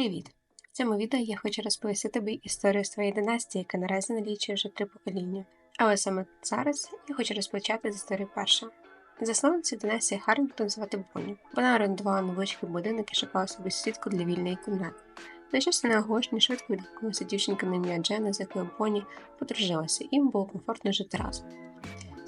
Привіт! В цьому відео я хочу розповісти тобі історію своєї династії, яка наразі налічує вже три покоління. Але саме зараз я хочу розпочати з історії першої. Засновницю династії Харрінгтон звати Бонні. Вона орендувала невеличкий будинок і шукала собі сусідку для вільної кімнати. На оголошенні швидко відгукнулася дівчинка на ім'я Джена, з якою Бонні подружилася, їм було комфортно жити разом.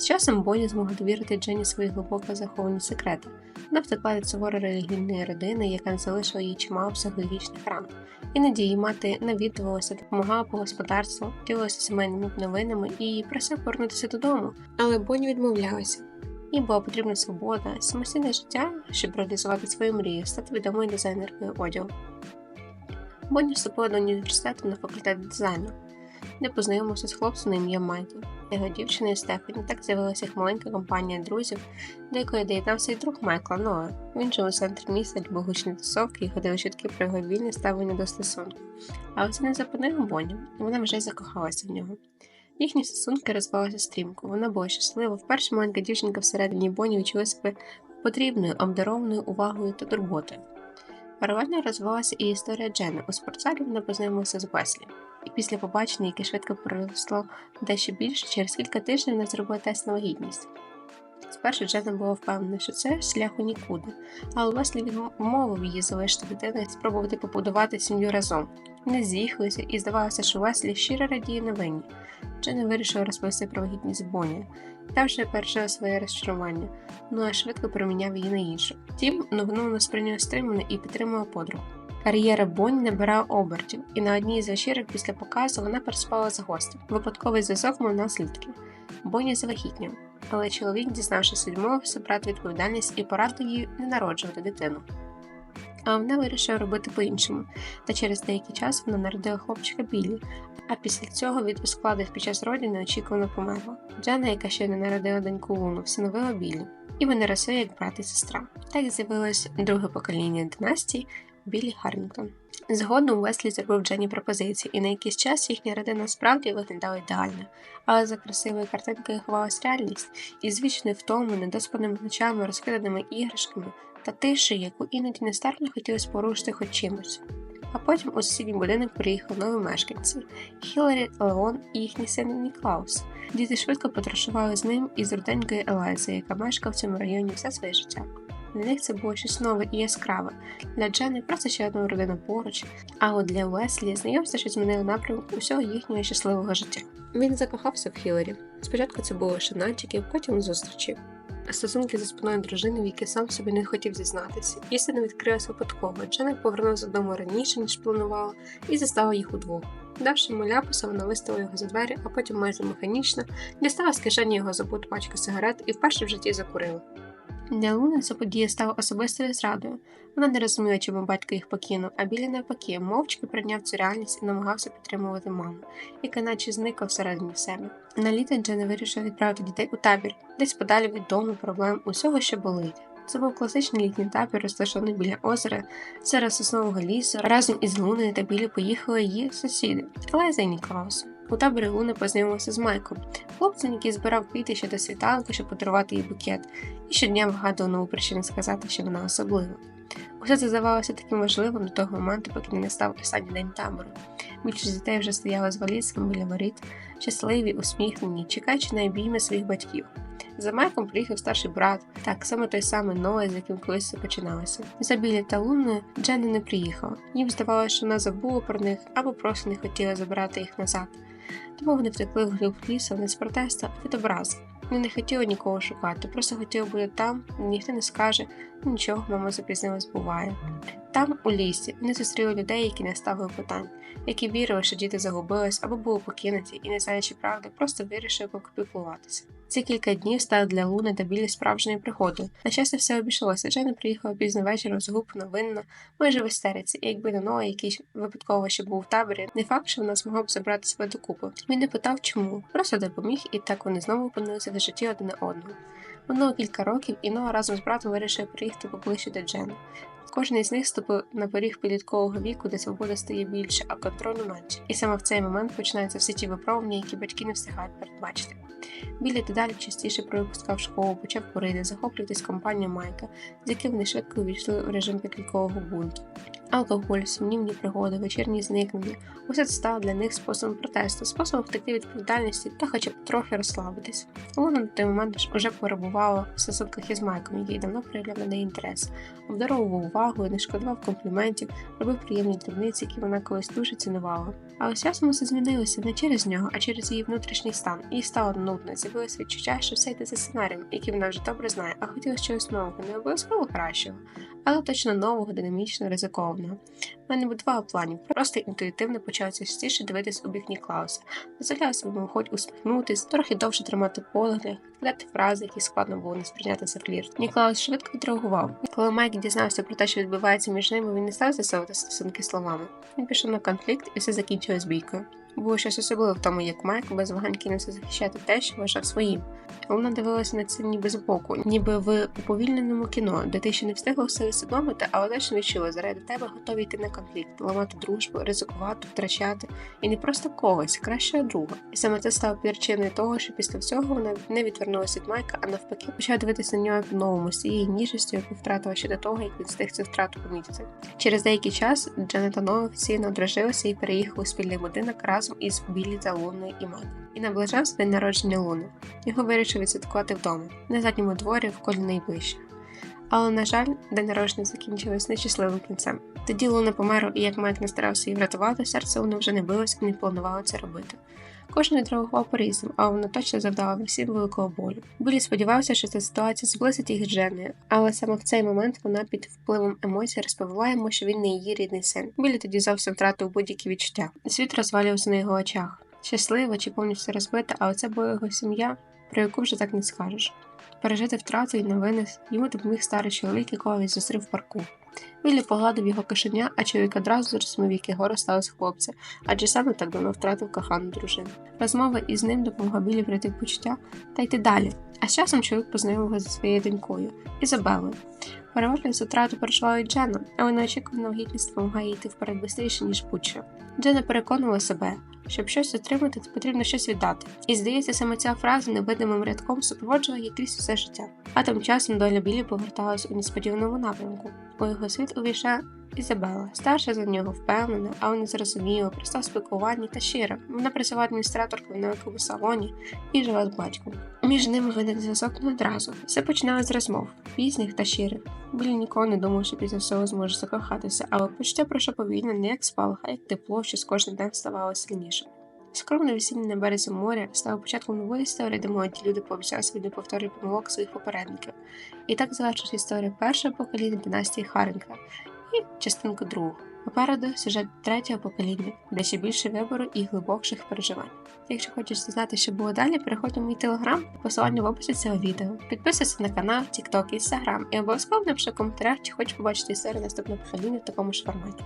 З часом Бонні змогла довірити Джені свої глибоко заховані секрети. Вона втекла від суворої релігійної родини, яка залишила їй чимало психологічних ран. Іноді її мати навідувалася, допомагала по господарству, ділилася сімейними новинами і просила повернутися додому. Але Бонні відмовлялася. Їй була потрібна свобода, самостійне життя, щоб реалізувати свою мрію, стати відомою дизайнеркою одягу. Бонні вступила до університету на факультет дизайну, де познайомився з хлопцем на ім'я Майкл. Його дівчиною Стефані так з'явилася їх маленька компанія друзів, до якої доєднався і друг Майкла Ноа. Він жив у центрі міста для гучні тусовки і ходили чутки про його вільне ставлення до стосунку. Але це не зупинило Бонні, і вона вже закохалася в нього. Їхні стосунки розвивалися стрімко, вона була щаслива. Вперше маленька дівчинка всередині Бонні відчула себе потрібною, обдарованою увагою та турботою. Паралельно розвивалася і історія Джени. У спортзалі вона познайомилася з Веслі. І після побачення, яке швидко переросло дещо більше, через кілька тижнів вона зробила тест на вагітність. Спершу Джена була впевнена, що це шлях у нікуди, але Веслі відмовив її залишити дитину і спробувати побудувати сім'ю разом. Вони з'їхалися і здавалося, що Веслі щиро радіє новині. Джена вирішила розповісти про вагітність Бонні. Та вже пережила своє розчарування, ну а швидко проміняв її на іншу. Втім, новину вона сприйняла стримано і підтримала подругу. Кар'єра Бонні набирала обертів, і на одній з вечірок після показу вона переспала з гостем. Випадковий зв'язок мав наслідки. Бонні завагітніла, але чоловік, дізнавшись, відмовився брати відповідальність і порадив їй не народжувати дитину. А вона вирішила робити по-іншому, та через деякий час вона народила хлопчика Біллі, а після цього від розкладів під час роді неочікувано померла. Джена, яка ще не народила доньку Луну, всиновила Біллі, і вони росли як брат і сестра. Так з'явилось друге покоління династії Біллі Харрінгтон. Згодом Веслі зробив Дженні пропозиції, і на якийсь час їхня родина справді виглядала ідеально, але за красивою картинкою ховалась реальність, і з вічною втому, недоспаними ночами, розкиданими іграшками та тишею, яку іноді нестерпно хотілося порушити хоч чимось. А потім у сусідній будинок приїхали нові мешканці Хіларі, Леон і їхній син Ніклаус. Діти швидко потрошували з ним і з руденькою Елайзою, яка мешкала в цьому районі все своє життя. Для них це було щось нове і яскраве. Для Джени просто ще одну родину поруч, а от для Уеслі знайомство, що змінило напрямок усього їхнього щасливого життя. Він закохався в Хіларі. Спочатку це було лише натяки, потім зустрічі. Стосунки за спиною дружини, в які сам собі не хотів зізнатися. Істина відкрилась випадково. Джена повернулася додому раніше, ніж планувала, і застала їх удвох. Давши йому ляпуса, вона виставила його за двері, а потім майже механічно дістала з кишені його забуту пачку сигарет і вперше в житті закурила. Для Луни ця подія стала особистою зрадою. Вона не розуміла, чому батько їх покинув, а білі навпаки, мовчки прийняв цю реальність і намагався підтримувати маму, яка наче зникла всередині себе. На літо Джена вирішила відправити дітей у табір, десь подалі від дому, проблем, усього, що болить. Це був класичний літній табір, розташований біля озера, серед соснового лісу. Разом із Луною та Білі поїхали її сусіди Елайза і Ніклаус. У таборі Луна познайомилася з Майком, хлопцем, який збирав квіти ще до світанку, щоб подарувати їй букет, і щодня вигадував нову причину сказати, що вона особлива. Усе це здавалося таким важливим до того моменту, поки не настав останній день табору. Більшість дітей вже стояли з валізками біля воріт, щасливі, усміхнені, чекаючи на обійми своїх батьків. За Майком приїхав старший брат, так саме той самий Ноа, з яким колись все починалося. За Білі та Луною Дженна не приїхала. Їм здавалося, що вона забула про них або просто не хотіла забирати їх назад. Тому вони втекли в глиб лісу не з протесту, а від образи. Вони не хотіли нікого шукати, просто хотіли бути там, ніхто не скаже, нічого, мама запізнилась буває. Там, у лісі, вони зустріли людей, які не ставили питань, які вірили, що діти загубились або були покинуті і, не знаючи правди, просто вирішили покупікуватися. Ці кілька днів стали для Луни та Білі справжньою пригодою. На щастя, все обійшлося. Джена приїхала пізно ввечері згубно, винна, майже в істериці, і якби не Ноа, який випадково ще був у таборі, не факт, що вона змогла б забрати себе докупи. Він не питав, чому, просто допоміг, і так вони знову опинилися до житті один одного. Минуло кілька років, і Ноа разом з братом вирішив приїхати поближче до Джени. Кожен із них ступив на поріг підліткового віку, де свобода стає більше, а контролю менше. І саме в цей момент починаються всі ті виправлення, які батьки не встигають передбачити. Білі дедалі частіше пропускав школу, почав курити, захоплюватись компанією Майка, з яким вони швидко увійшли у режим підліткового бунту. Алкоголь, сумнівні пригоди, вечірні зникнення усе це стало для них способом протесту, способом втекти від відповідальності та хоча б трохи розслабитись. Луна на той момент ж уже перебувала в стосунках із Майком, який давно проявляв на неї інтерес, обдаровував увагу, не шкодував компліментів, робив приємні дрібниці, які вона колись дуже цінувала. Але з часом усе змінилося не через нього, а через її внутрішній стан. Їй стало нудно, з'явилося відчуття, що все йде за сценарієм, який вона вже добре знає, а хотіла щось нового, не обов'язково кращого, але точно нового, динамічно ризикованого. Вона не будувала планів, просто інтуїтивно почала частіше дивитись у бік Ніклауса, дозволяла собі хоч усміхнутись, трохи довше тримати погляд, кидати фрази, які складно було не сприйняти за флірт. Ніклаус швидко відреагував. Коли Майк дізнався про те, що відбувається між ними, він не став засовувати стосунки словами. Він пішов на конфлікт і все закінчилось бійкою. Було щось особливе в тому, як Майк без вагань кинувся захищати те, що вважав своїм. Вона дивилася на це ніби збоку, ніби в уповільненому кіно, де ти ще не встигла все усвідомити, але точно відчула, заради тебе готові йти на конфлікт, ламати дружбу, ризикувати, втрачати, і не просто когось, кращого друга. І саме це стало причиною того, що після всього вона не відвернулася від Майка, а навпаки почала дивитися на нього по-новому з цією ніжністю, яку втратила ще до того, як він встиг цю втрату помітити. Через деякий час Джанет та Ноа офіційно одружилися і переїхали у спільний будинок разом із Білі та Луною і Майком. І наближався день народження Луни. Його вирішив відсвяткувати вдома, на задньому дворі в колі найближче. Але, на жаль, день народження закінчилось нещасливим кінцем. Тоді Луна померла, і як Майк не старався її врятувати, серце Луни вже не билось і не планувало це робити. Кожен відреагував по-різному, але вона точно завдала всім великого болю. Білі сподівався, що ця ситуація зблизить їх з Дженною, але саме в цей момент вона під впливом емоцій розповіла йому, що він не її рідний син. Білі тоді зовсім втратив будь-які відчуття. Світ розвалювався на його очах. Щаслива чи повністю розбита, але це була його сім'я, про яку вже так не скажеш. Пережити втрату і новини йому допоміг старий чоловік, якого він зустрів в парку. Віллі погладив його кишеня, а чоловік одразу зрозумів, яке горе сталося хлопця, адже саме так давно втратив кохану дружину. Розмова із ним допомогла Біллі прийти в почуття та йти далі. А з часом чоловік познайомив його зі своєю донькою Ізабелою. Переважно цю втрату переживала і Джена, але неочікувана гідність допомагає йти вперед швидше, ніж будь-що. Джена переконувала себе, щоб щось отримати, то потрібно щось віддати. І здається, саме ця фраза невидимим рядком супроводжувала її крізь усе життя. А тим часом доля Білі поверталась у несподіваному напрямку. У його світ увійшла Ізабела, старша за нього, впевнена, але не зрозуміла, проста в спілкуванні та щира. Вона працювала адміністраторкою в великому салоні і жила з батьком. Між ними виник зв'язок не одразу. Все починалося з розмов, пізніх та щирих. Білі ніколи не думав, що після всього зможе закохатися, але почуття пройшло повільно, не як спалах, а як тепло, що з кожним днем ставало сильнішим. Скромне весіння на березі моря стало початком нової історії, де молоді люди пообіцяли собі не помилок своїх попередників. І так завершилась історія першого покоління династії Харінгтон і частинку другого. Попереду сюжет третього покоління, де ще більше вибору і глибокших переживань. Якщо хочеш знати, що було далі, переходь у мій телеграм, посилання в описі цього відео. Підписуйся на канал, TikTok, Instagram і обов'язково напиши в коментарях, чи хочеш побачити історію наступного покоління в такому ж форматі.